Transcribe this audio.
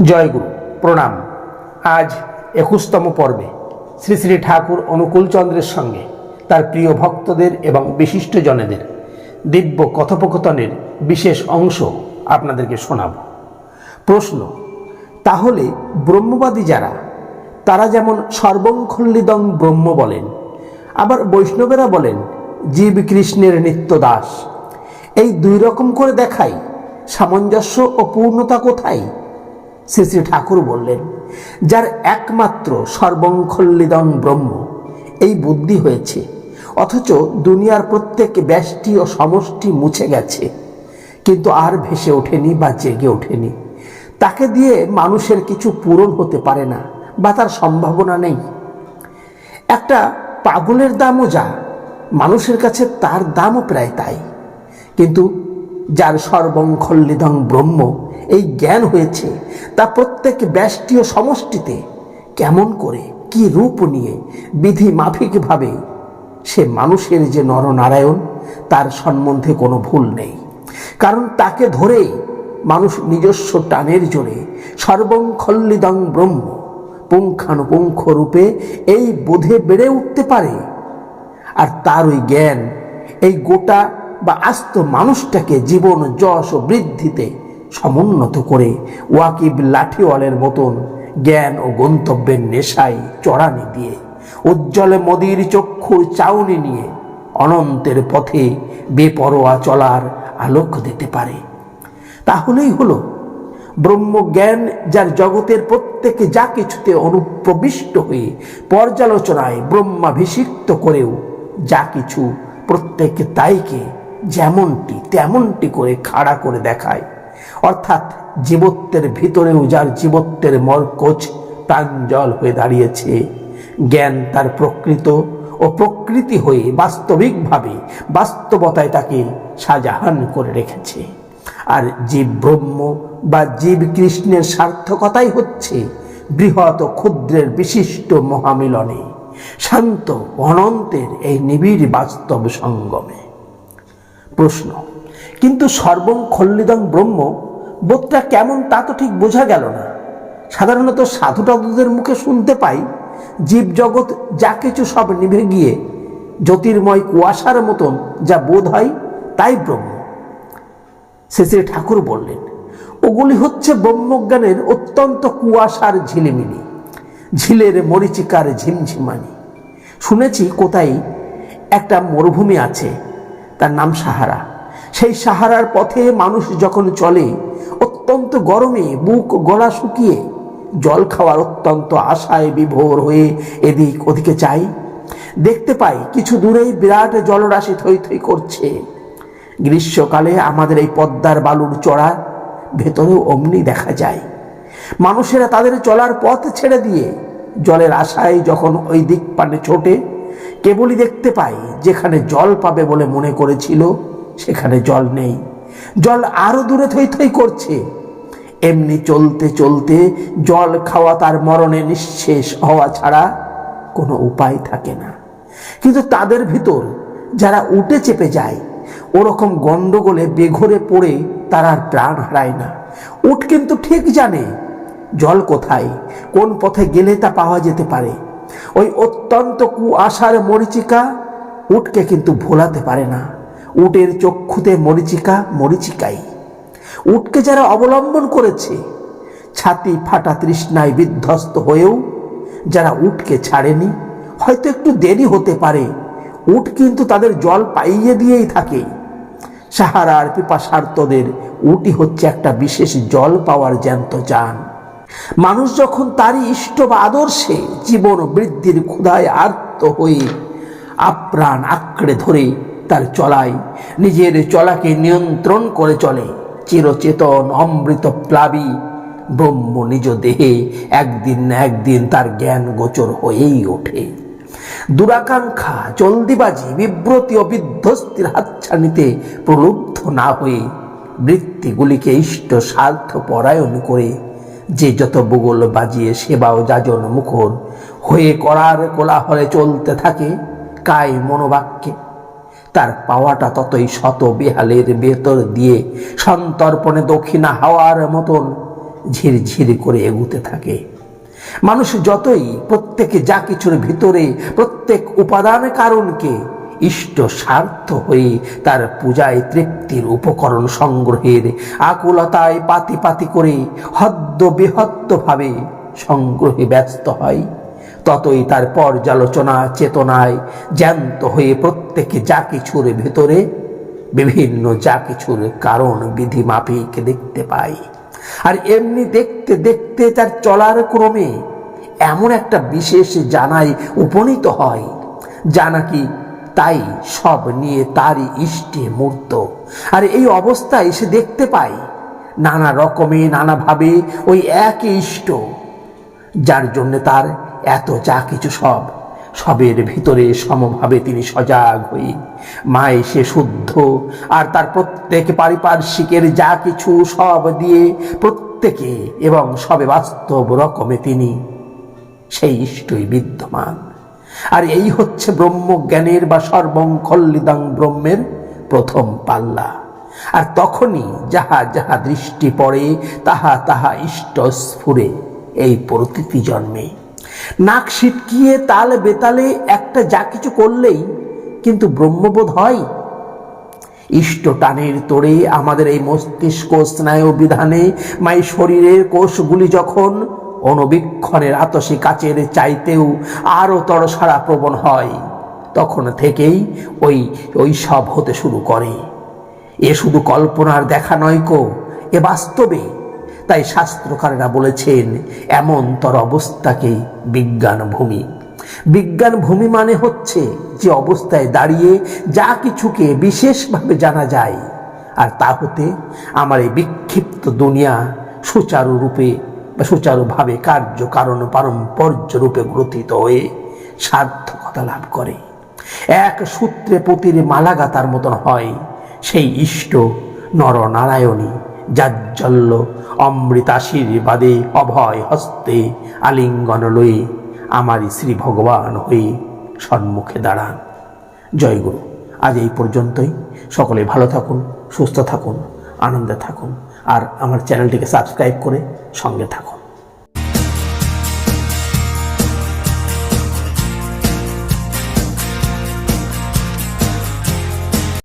জয়গুরু, প্রণাম। আজ একুশতম পর্বে শ্রী শ্রী ঠাকুর অনুকূলচন্দ্রের সঙ্গে তার প্রিয় ভক্তদের এবং বিশিষ্টজনেদের দিব্য কথোপকথনের বিশেষ অংশ আপনাদেরকে শোনাব। প্রশ্ন, তাহলে ব্রহ্মবাদী যারা, তারা যেমন সর্বংখল্লিদং ব্রহ্ম বলেন, আবার বৈষ্ণবেরা বলেন জীব কৃষ্ণের নিত্য দাস। এই দুই রকম করে দেখাই সামঞ্জস্য ও পূর্ণতা কোথায়? শ্রী শ্রী ঠাকুর বললেন, যার একমাত্র সর্বংখল্লিদং ব্রহ্ম, এই বুদ্ধি হয়েছে, অথচ দুনিয়ার প্রত্যেক ব্যষ্টি ও সমষ্টি মুছে গেছে। কিন্তু আর ভেসে ওঠেনি বা জেগে ওঠেনি। তাকে দিয়ে মানুষের কিছু পূরণ হতে পারে না বা তার সম্ভাবনা নেই। একটা পাগলের দামও যা, মানুষের কাছে তার দামও প্রায় তাই। কিন্তু যার সর্বংখল্লিদং ব্রহ্ম এই জ্ঞান হয়েছে তা প্রত্যেক ব্যষ্টি ও সমষ্টিতে কেমন করে, কি রূপ নিয়ে, বিধি মাফিকভাবে সে মানুষের যে নরনারায়ণ, তার সম্বন্ধে কোনো ভুল নেই। কারণ তাকে ধরে মানুষ নিজস্ব টানের জোরে, সর্বংখল্লিদং ব্রহ্ম, পুঙ্খানুপুঙ্খ রূপে এই বোধে বেড়ে উঠতে পারে। আর তার ওই জ্ঞান, এই গোটা বা আস্ত মানুষটাকে জীবন, যশ ও বৃদ্ধিতে সমুন্নত করে ওয়াকিব লাঠিওয়ালের মতন জ্ঞান ও গন্তব্যের নেশায় চড়ানি দিয়ে, উজ্জ্বলে মদির চক্ষুর চাউনি নিয়ে অনন্তের পথে বেপরোয়া চলার আলোক দিতে পারে। তাহলেই হলো, ব্রহ্মজ্ঞান যার জগতের প্রত্যেকে যা কিছুতে অনুপ্রবিষ্ট হয়ে পর্যালোচনায় ব্রহ্মাভিষিক্ত করেও যা কিছু প্রত্যেকে তাইকে যেমনটি তেমনটি করে খাড়া করে দেখায় অর্থাৎ জীবত্বের ভিতরেও যার জীবত্বের মরকোচ প্রাঞ্জল হয়ে দাঁড়িয়েছে। জ্ঞান তার প্রকৃত ও প্রকৃতি হয়ে বাস্তবিকভাবে বাস্তবতায় তাকে সাজাহান করে রেখেছে। আর জীব ব্রহ্ম বা জীব কৃষ্ণের সার্থকতাই হচ্ছে বৃহৎ ও ক্ষুদ্রের বিশিষ্ট মহামিলনে, শান্ত অনন্তের এই নিবিড় বাস্তব সঙ্গমে। প্রশ্ন কিন্তু সর্বং খল্লিদং ব্রহ্ম, বোধটা কেমন তা তো ঠিক বোঝা গেল না। সাধারণত সাধু টাধুদের মুখে শুনতে পাই, জীবজগৎ যা কিছু সব নিভে গিয়ে জ্যোতির্ময় কুয়াশার মতন যা বোধ হয় তাই ব্রহ্ম। শেষে ঠাকুর বললেন, ওগুলি হচ্ছে ব্রহ্মজ্ঞানের অত্যন্ত কুয়াশার ঝিলিমিলি, ঝিলের মরিচিকার ঝিমঝিমানি। শুনেছি কোথায় একটা মরুভূমি আছে, তার নাম সাহারা। সেই সাহারার পথে মানুষ যখন চলে, অত্যন্ত গরমে বুক গলা শুকিয়ে জল খাওয়ার অত্যন্ত আশায় বিভোর হয়ে এদিক ওদিকে চাই দেখতে পাই কিছু দূরেই বিরাট জলরাশি থই থই করছে। গ্রীষ্মকালে আমাদের এই পদ্মার বালুর চড়া ভেতরেও অমনি দেখা যায়। মানুষেরা তাদের চলার পথ ছেড়ে দিয়ে জলের আশায় যখন ওই দিক পানে ছোটে, কেবলই দেখতে পাই যেখানে জল পাবে বলে মনে করেছিল সেখানে জল নেই। জল আরও দূরে থই থই করছে। এমনি চলতে চলতে জল খাওয়া তার মরণে নিঃশেষ হওয়া ছাড়া কোনো উপায় থাকে না। কিন্তু তাদের ভিতর যারা উঠে চেপে যায়, ওরকম গন্ডগোলে বেঘরে পড়ে তারা আর প্রাণ হারায় না। উঠ কিন্তু ঠিক জানে জল কোথায়, কোন পথে গেলে তা পাওয়া যেতে পারে। ওই অত্যন্ত কুয়াশার মরিচিকা উটকে কিন্তু ভোলাতে পারে না। উটের চক্ষুতে মরিচিকা, মরিচিকাই। উটকে যারা অবলম্বন করেছে, ছাতি ফাটা তৃষ্ণায় বিধ্বস্ত হয়েও যারা উটকে ছাড়েনি, হয়তো একটু দেরি হতে পারে। উট কিন্তু তাদের জল পাইয়ে দিয়েই থাকে। সাহারার পিপাসার্তদের উটি হচ্ছে একটা বিশেষ জল পাওয়ার জ্যান্ত যান। মানুষ যখন তারই ইষ্ট বা আদর্শে জীবন বৃদ্ধির ক্ষুধায় আর্ত হয়ে আপ্রাণ আঁকড়ে ধরে তার চলায় নিজের চলাকে নিয়ন্ত্রণ করে চলে। চিরচেতন, অমৃত প্লাবী, ব্রহ্ম নিজ দেহে একদিন না একদিন তার জ্ঞান গোচর হয়েই ওঠে। দুরাকাঙ্ক্ষা, জলদিবাজি, বিব্রতি ও বিধ্বস্তির হাতছানিতে প্রলুব্ধ না হয়ে বৃত্তিগুলিকে ইষ্ট, স্বার্থ পরায়ণ করে যে যত বুগল বাজিয়ে সেবা ও যাজন মুখর হয়ে করার কোলাহলে চলতে থাকে, কায় মনোবাক্যে তার পাওয়াটা ততই শত বেহালের ভেতর দিয়ে সন্তর্পণে দক্ষিণা হাওয়ার মতন ঝিরঝির করে এগুতে থাকে। মানুষ যতই প্রত্যেকে যা কিছুর ভিতরে প্রত্যেক উপাদান কারণকে ইষ্ট স্বার্থ হয়ে তার পূজায় তৃপ্তির উপকরণ সংগ্রহের আকুলতায় পাতি পাতি করে হদ্দ বেহদ্দভাবে সংগ্রহে ব্যস্ত হয়। ততই তার পর্যালোচনা চেতনায় জ্যান্ত হয়ে প্রত্যেকে যা কিছুর ভেতরে, বিভিন্ন যা কিছুর কারণ বিধি মাফিক দেখতে পাই। আর এমনি দেখতে দেখতে তার চলার ক্রমে এমন একটা বিশেষ জানায় উপনীত হয়, যা নাকি তাই সব নিয়ে তারই ইষ্টে মূর্ত। আর এই অবস্থায় সে দেখতে পায়, নানা রকমে, নানাভাবে ওই একই ইষ্ট, যার জন্য তার এত যা কিছু সব, সবের ভিতরে সমভাবে তিনি সজাগ হই। মায়ে সে শুদ্ধ, আর তার প্রত্যেক পারিপার্শ্বিকের যা কিছু সব দিয়ে প্রত্যেকে এবং সবে বাস্তব রকমে তিনি সেই ইষ্টই বিদ্যমান। আর এই হচ্ছে ব্রহ্মজ্ঞানের বা সর্বং খল্লিদাং ব্রহ্মের প্রথম পাল্লা। আর তখনই যাহা যাহা দৃষ্টি পড়ে, তাহা তাহা ইষ্ট স্ফুরে এই প্রতীতি জন্মে। নাক সিটকিয়ে তাল বেতালে একটা যা কিছু করলেই কিন্তু ব্রহ্মবোধ হয়। ইষ্ট টানের তোড়ে আমাদের এই মস্তিষ্ক স্নায়ু বিধানে, মাই শরীরের কোষগুলি যখন অনবীক্ষণের আতসী কাচের চাইতেও আরও তড়সাড়া প্রবণ হয়, তখন থেকেই ওই ওই সব হতে শুরু করে। এ শুধু কল্পনার দেখা নয় কো, এ বাস্তবে তাই শাস্ত্রকারেরা বলেছেন এমনতর অবস্থাকে বিজ্ঞান ভূমি। বিজ্ঞান ভূমি মানে হচ্ছে যে অবস্থায় দাঁড়িয়ে যা কিছুকে বিশেষভাবে জানা যায়, আর তা হতে আমার এই বিক্ষিপ্ত দুনিয়া সুচারুরূপে বা সুচারুভাবে কার্য কারণ পারম্পর্য রূপে গ্রথিত হয়ে সার্থকতা লাভ করে। এক সূত্রে পতির মালাগাতার মতন হয় সেই ইষ্ট নরনারায়ণী যাজ্জল্য, অমৃতাশীর্বাদে অভয় হস্তে আলিঙ্গন লয়ে আমারই শ্রী ভগবান হয়ে সম্মুখে দাঁড়ান। জয়গুরু আজ এই পর্যন্তই। সকলে ভালো থাকুন, সুস্থ থাকুন, আনন্দে থাকুন, আর আমার চ্যানেলটিকে সাবস্ক্রাইব করে সঙ্গে থাকুন।